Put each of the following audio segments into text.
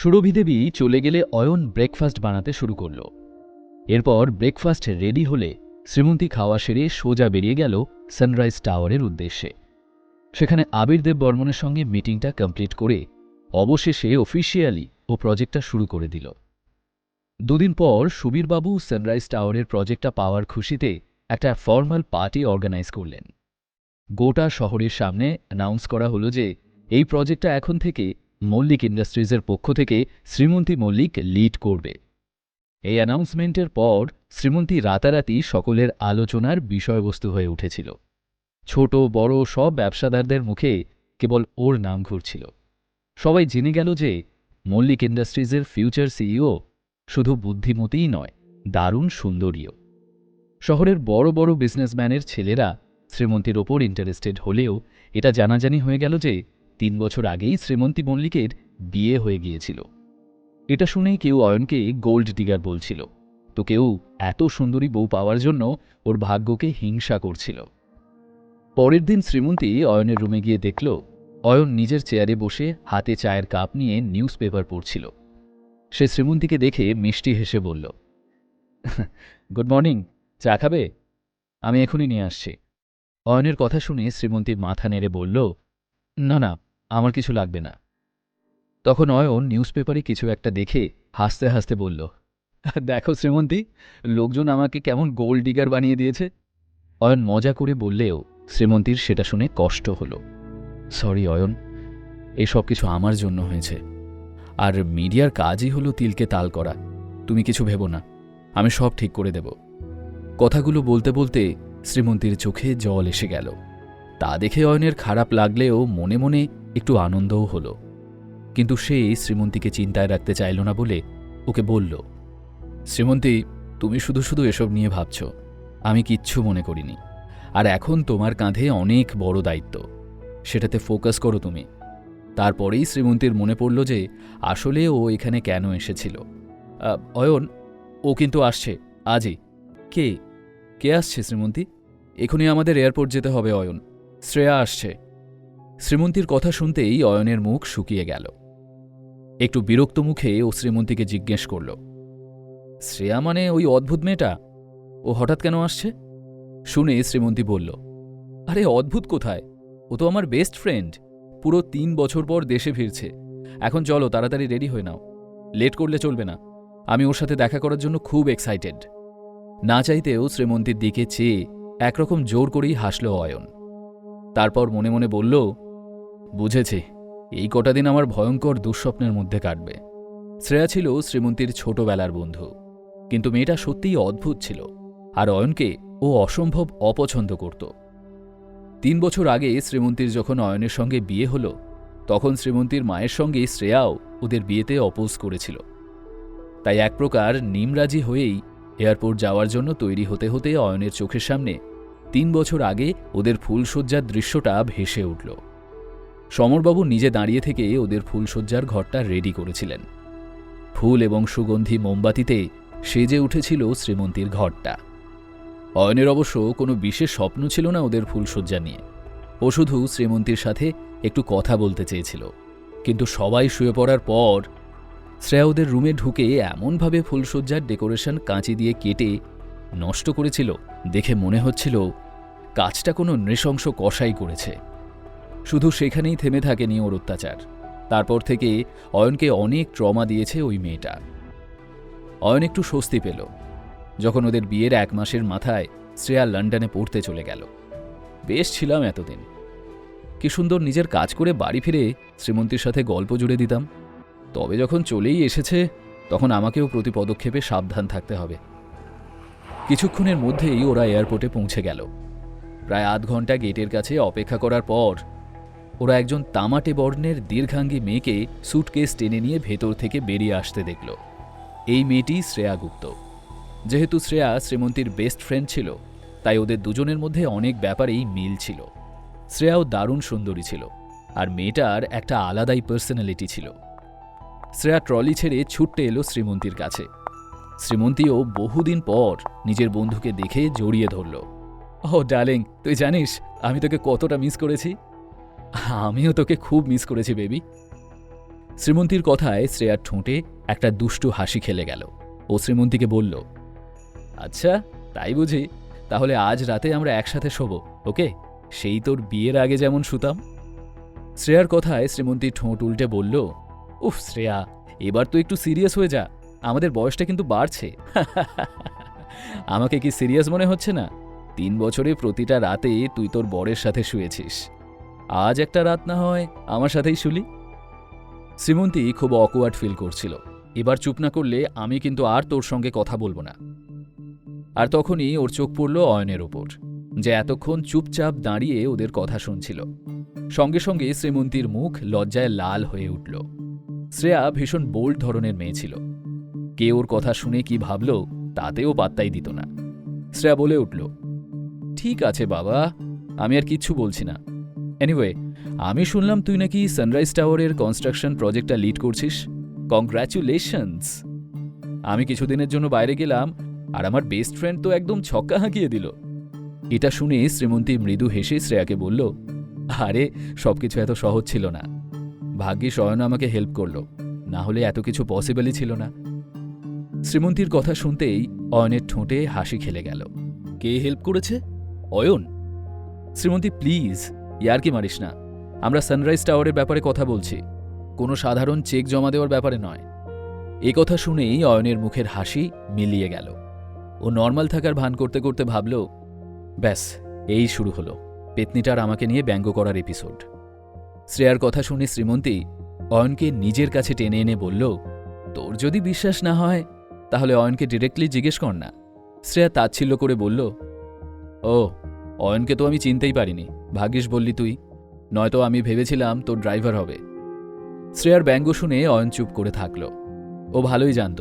সুরভি দেবী চলে গেলে অয়ন ব্রেকফাস্ট বানাতে শুরু করল। এরপর ব্রেকফাস্ট রেডি হলে শ্রীমন্তী খাওয়া সেরে সোজা বেরিয়ে গেল সানরাইজ টাওয়ারের উদ্দেশ্যে। সেখানে আবির দেব বর্মনের সঙ্গে মিটিংটা কমপ্লিট করে অবশেষে অফিসিয়ালি ও প্রজেক্টটা শুরু করে দিল। দুদিন পর সুবীরবাবু সানরাইজ টাওয়ারের প্রজেক্টটা পাওয়ার খুশিতে একটা ফর্মাল পার্টি অর্গানাইজ করলেন। গোটা শহরের সামনে অ্যানাউন্স করা হলো যে এই প্রজেক্টটা এখন থেকে মল্লিক ইন্ডাস্ট্রিজের পক্ষ থেকে শ্রীমন্তী মল্লিক লিড করবে। এই অ্যানাউন্সমেন্টের পর শ্রীমন্তী রাতারাতি সকলের আলোচনার বিষয়বস্তু হয়ে উঠেছিল। ছোট, বড় সব ব্যবসাদারদের মুখে কেবল ওর নাম ঘুরছিল। সবাই জেনে গেল যে মল্লিক ইন্ডাস্ট্রিজের ফিউচার সিইও শুধু বুদ্ধিমতীই নয়, দারুণ সুন্দরীও। শহরের বড় বড় বিজনেসম্যানের ছেলেরা শ্রীমন্তীর ওপর ইন্টারেস্টেড হলেও এটা জানাজানি হয়ে গেল যে তিন বছর আগেই শ্রীমন্তী মল্লিকের বিয়ে হয়ে গিয়েছিল। এটা শুনেই কেউ অয়নকে গোল্ড ডিগার বলছিল। তো কেউ এত সুন্দরী বউ পাওয়ার জন্য ওর ভাগ্যকে হিংসা করছিল। পরের দিন শ্রীমন্তী অয়নের রুমে গিয়ে দেখল, অয়ন নিজের চেয়ারে বসে হাতে চায়ের কাপ নিয়ে নিউজ পেপার পড়ছিল। সে শ্রীমন্তীকে দেখে মিষ্টি হেসে বলল, গুড মর্নিং, চা খাবে? আমি এখনই নিয়ে আসছি। অয়নের কথা শুনে শ্রীমন্তী মাথা নেড়ে বলল, না না আমার কিছু লাগবে না। তখন অয়ন নিউজ পেপারে কিছু একটা দেখে হাসতে হাসতে বলল, দেখো শ্রীমন্তী, লোকজন আমাকে কেমন গোল ডিগার বানিয়ে দিয়েছে। অয়ন মজা করে বললেও শ্রীমন্তীর সেটা শুনে কষ্ট হলো। সরি অয়ন, এসব কিছু আমার জন্য হয়েছে। আর মিডিয়ার কাজই হলো তিলকে তাল করা। তুমি কিছু ভেবো না, আমি সব ঠিক করে দেব। কথাগুলো বলতে বলতে শ্রীমন্তীর চোখে জল এসে গেল। তা দেখে অয়নের খারাপ লাগলেও মনে মনে একটু আনন্দও হলো। কিন্তু সে শ্রীমন্তীকে চিন্তায় রাখতে চাইল না বলে ওকে বলল, শ্রীমন্তী, তুমি শুধু শুধু এসব নিয়ে ভাবছ। আমি কিচ্ছু মনে করিনি। আর এখন তোমার কাঁধে অনেক বড় দায়িত্ব। সেটাতে ফোকাস করো তুমি। তারপরেই শ্রীমন্তীর মনে পড়ল যে আসলে ও এখানে কেন এসেছিল। অয়ন, ও কিন্তু আসছে। আজই। কে? কে আসছে শ্রীমন্তী? এখনই আমাদের এয়ারপোর্ট যেতে হবে, অয়ন। শ্রেয়া আসছে। শ্রীমন্তীর কথা শুনতেই অয়নের মুখ শুকিয়ে গেল। একটু বিরক্ত মুখে ও শ্রীমন্তীকে জিজ্ঞেস করল, শ্রেয়া মানে ওই অদ্ভুত মেয়েটা? ও হঠাৎ কেন আসছে? শুনে শ্রীমন্তী বলল, আরে, অদ্ভুত কোথায়? ও তো আমার বেস্ট ফ্রেন্ড পুরো তিন বছর পর দেশে ফিরছে। এখন চলো, তাড়াতাড়ি রেডি হয়ে নাও। লেট করলে চলবে না। আমি ওর সাথে দেখা করার জন্য খুব এক্সাইটেড না চাইতেও শ্রীমন্তীর দিকে চেয়ে একরকম জোর করেই হাসল অয়ন। তারপর মনে মনে বলল বুঝেছি। এই কটা দিন আমার ভয়ঙ্কর দুঃস্বপ্নের মধ্যে কাটবে। শ্রেয়া ছিল শ্রীমন্তীর ছোটবেলার বন্ধু। কিন্তু মেয়েটা সত্যিই অদ্ভুত ছিল। আর অয়নকে ও অসম্ভব অপছন্দ করত। তিন বছর আগে শ্রীমন্তীর যখন অয়নের সঙ্গে বিয়ে হলো, তখন শ্রীমন্তীর মায়ের সঙ্গে শ্রেয়াও ওদের বিয়েতে অপোজ করেছিল। তাই এক প্রকার নিমরাজি হয়েই এয়ারপোর্ট যাওয়ার জন্য তৈরি হতে হতে অয়নের চোখের সামনে তিন বছর আগে ওদের ফুলশয্যার দৃশ্যটা ভেসে উঠল। সমরবাবু নিজে দাঁড়িয়ে থেকে ওদের ফুলশয্যার ঘরটা রেডি করেছিলেন। ফুল এবং সুগন্ধি মোমবাতিতে সেজে উঠেছিল শ্রীমন্তীর ঘরটা। অয়নের অবশ্য কোনো বিশেষ স্বপ্ন ছিল না ওদের ফুলশয্যা নিয়ে। ও শুধু শ্রীমন্তীর সাথে একটু কথা বলতে চেয়েছিল। কিন্তু সবাই শুয়ে পড়ার পর শ্রেয়া ওদের রুমে ঢুকে এমনভাবে ফুলশয্যার ডেকোরেশন কাঁচি দিয়ে কেটে নষ্ট করেছিল, দেখে মনে হচ্ছিল কাজটা কোনো নৃশংস কষাই করেছে। শুধু সেখানেই থেমে থাকেনি ওর অত্যাচার। তারপর থেকে অয়নকে অনেক ট্রমা দিয়েছে ওই মেয়েটা। অয়ন একটু স্বস্তি পেল। যখন ওদের বিয়ের এক মাসের মাথায় শ্রেয়া লন্ডনে পড়তে চলে গেল। বেশ ছিলাম এতদিন। কি সুন্দর নিজের কাজ করে বাড়ি ফিরে শ্রীমন্তীর সাথে গল্প জুড়ে দিতাম। তবে যখন চলেই এসেছে, তখন আমাকেও প্রতি পদক্ষেপে সাবধান থাকতে হবে। কিছুক্ষণের মধ্যেই ওরা এয়ারপোর্টে পৌঁছে গেল। প্রায় আধ ঘণ্টা গেটের কাছে অপেক্ষা করার পর ওরা একজন তামাটে বর্ণের দীর্ঘাঙ্গী মেয়েকে সুটকেস টেনে নিয়ে ভেতর থেকে বেরিয়ে আসতে দেখল। এই মেয়েটি শ্রেয়া গুপ্ত। যেহেতু শ্রেয়া শ্রীমন্তীর বেস্ট ফ্রেন্ড ছিল, তাই ওদের দুজনের মধ্যে অনেক ব্যাপারেই মিল ছিল। শ্রেয়াও দারুণ সুন্দরী ছিল, আর মেয়েটার একটা আলাদাই পার্সোনালিটি ছিল। শ্রেয়া ট্রলি ছেড়ে ছুটতে এলো শ্রীমন্তীর কাছে। শ্রীমন্তীও বহুদিন পর নিজের বন্ধুকে দেখে জড়িয়ে ধরল। ও ডার্লিং, তুই জানিস, আমি তোকে কতটা মিস করেছি? আমিও তোকে খুব মিস করেছি, বেবি। শ্রীমন্তীর কথায় শ্রেয়ার ঠোঁটে একটা দুষ্টু হাসি খেলে গেল। ও শ্রীমন্তীকে বলল আচ্ছা তাই বুঝি। তাহলে আজ রাতে আমরা একসাথে শোবো, ওকে? সেই তোর বিয়ের আগে যেমন শুতাম? শ্রেয়ার কথায় শ্রীমন্তী ঠোঁট উল্টে বলল, উফ, শ্রেয়া, এবার তো একটু সিরিয়াস হয়ে যা। আমাদের বয়সটা কিন্তু বাড়ছে। আমাকে কি সিরিয়াস মনে হচ্ছে না? তিন বছরে প্রতিটা রাতে তুই তোর বরের সাথে শুয়েছিস। আজ একটা রাত না হয় আমার সাথেই শুলি। শ্রীমন্তী খুব অকওয়ার্ড ফিল করছিল। এবার চুপ না করলে আমি কিন্তু আর তোর সঙ্গে কথা বলব না। আর তখনই ওর চোখ পড়ল অয়নের ওপর, যে এতক্ষণ চুপচাপ দাঁড়িয়ে ওদের কথা শুনছিল। সঙ্গে সঙ্গে শ্রীমন্তীর মুখ লজ্জায় লাল হয়ে উঠল। শ্রেয়া ভীষণ বোল্ড ধরনের মেয়ে ছিল। কে ওর কথা শুনে কি ভাবল তাতেও পাত্তাই দিত না। শ্রেয়া বলে উঠল, ঠিক আছে বাবা, আমি আর কিচ্ছু বলছি না। এনিওয়ে আমি শুনলাম তুই নাকি সানরাইজ টাওয়ারের কনস্ট্রাকশন প্রজেক্টটা লিড করছিস। কংগ্র্যাচুলেশনস আমি কিছুদিনের জন্য বাইরে গেলাম, আর আমার বেস্ট ফ্রেন্ড তো একদম ছক্কা হাঁকিয়ে দিল। এটা শুনে শ্রীমন্তী মৃদু হেসে শ্রেয়াকে বলল, আরে, সবকিছু এত সহজ ছিল না। ভাগ্যিস অয়ন আমাকে হেল্প করল না হলে এত কিছু পসিবলই ছিল না। শ্রীমন্তীর কথা শুনতেই অয়নের ঠোঁটে হাসি খেলে গেল। কে হেল্প করেছে? অয়ন? শ্রীমন্তী প্লিজ ইয়ার কি মারিস না। আমরা সানরাইজ টাওয়ারের ব্যাপারে কথা বলছি। কোনো সাধারণ চেক জমা দেওয়ার ব্যাপারে নয়। এ কথা শুনেই অয়নের মুখের হাসি মিলিয়ে গেল। ও নর্মাল থাকার ভান করতে করতে ভাবল, ব্যাস, এই শুরু হলো। পেতনিটার আমাকে নিয়ে ব্যঙ্গ করার এপিসোড শ্রেয়ার কথা শুনে শ্রীমন্তী অয়নকে নিজের কাছে টেনে এনে বলল, তোর যদি বিশ্বাস না হয়, তাহলে অয়নকে ডিরেক্টলি জিজ্ঞেস কর না। শ্রেয়া তাচ্ছিল্য করে বলল, ও, অয়নকে তো আমি চিনতেই পারিনি। ভাগ্যিস বললি তুই, নয়তো আমি ভেবেছিলাম তোর ড্রাইভার হবে। শ্রেয়ার ব্যঙ্গ শুনে অয়ন চুপ করে থাকল। ও ভালোই জানত,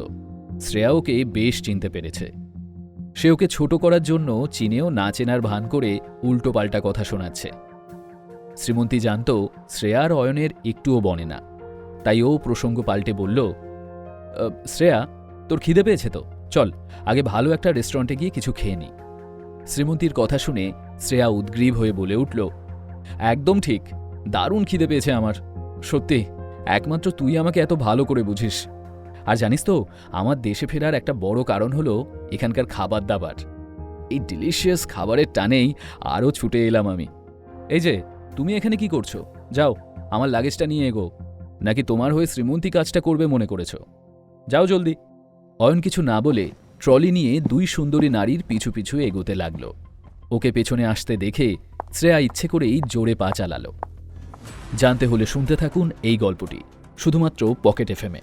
শ্রেয়া ওকে বেশ চিনতে পেরেছে। সে ওকে ছোট করার জন্য চিনেও না চেনার ভান করে উল্টো পাল্টা কথা শোনাচ্ছে। শ্রীমন্তী জানত, শ্রেয়া আর অয়নের একটুও বনে না। তাই ও প্রসঙ্গ পাল্টে বলল শ্রেয়া, তোর খিদে পেয়েছে তো? চল, আগে ভালো একটা রেস্টুরেন্টে গিয়ে কিছু খেয়ে নি। শ্রীমন্তীর কথা শুনে শ্রেয়া উদ্গ্রীব হয়ে বলে উঠল, একদম ঠিক, দারুণ খিদে পেয়েছে আমার। সত্যি, একমাত্র তুই আমাকে এত ভালো করে বুঝিস। আর জানিস তো, আমার দেশে ফেরার একটা বড় কারণ হলো এখানকার খাবার দাবার এই ডিলিশিয়াস খাবারের টানেই আরও ছুটে এলাম আমি। এই যে, তুমি এখানে কি করছ? যাও, আমার লাগেজটা নিয়ে এগো। নাকি তোমার হয়ে শ্রীমন্তী কাজটা করবে মনে করেছ? যাও জলদি। অয়ন কিছু না বলে ট্রলি নিয়ে দুই সুন্দরী নারীর পিছু পিছু এগোতে লাগল। ওকে পেছনে আসতে দেখে শ্রেয়া ইচ্ছে করেই জোরে পা চালালো। জানতে হলে শুনতে থাকুন এই গল্পটি, শুধুমাত্র পকেট এফএমে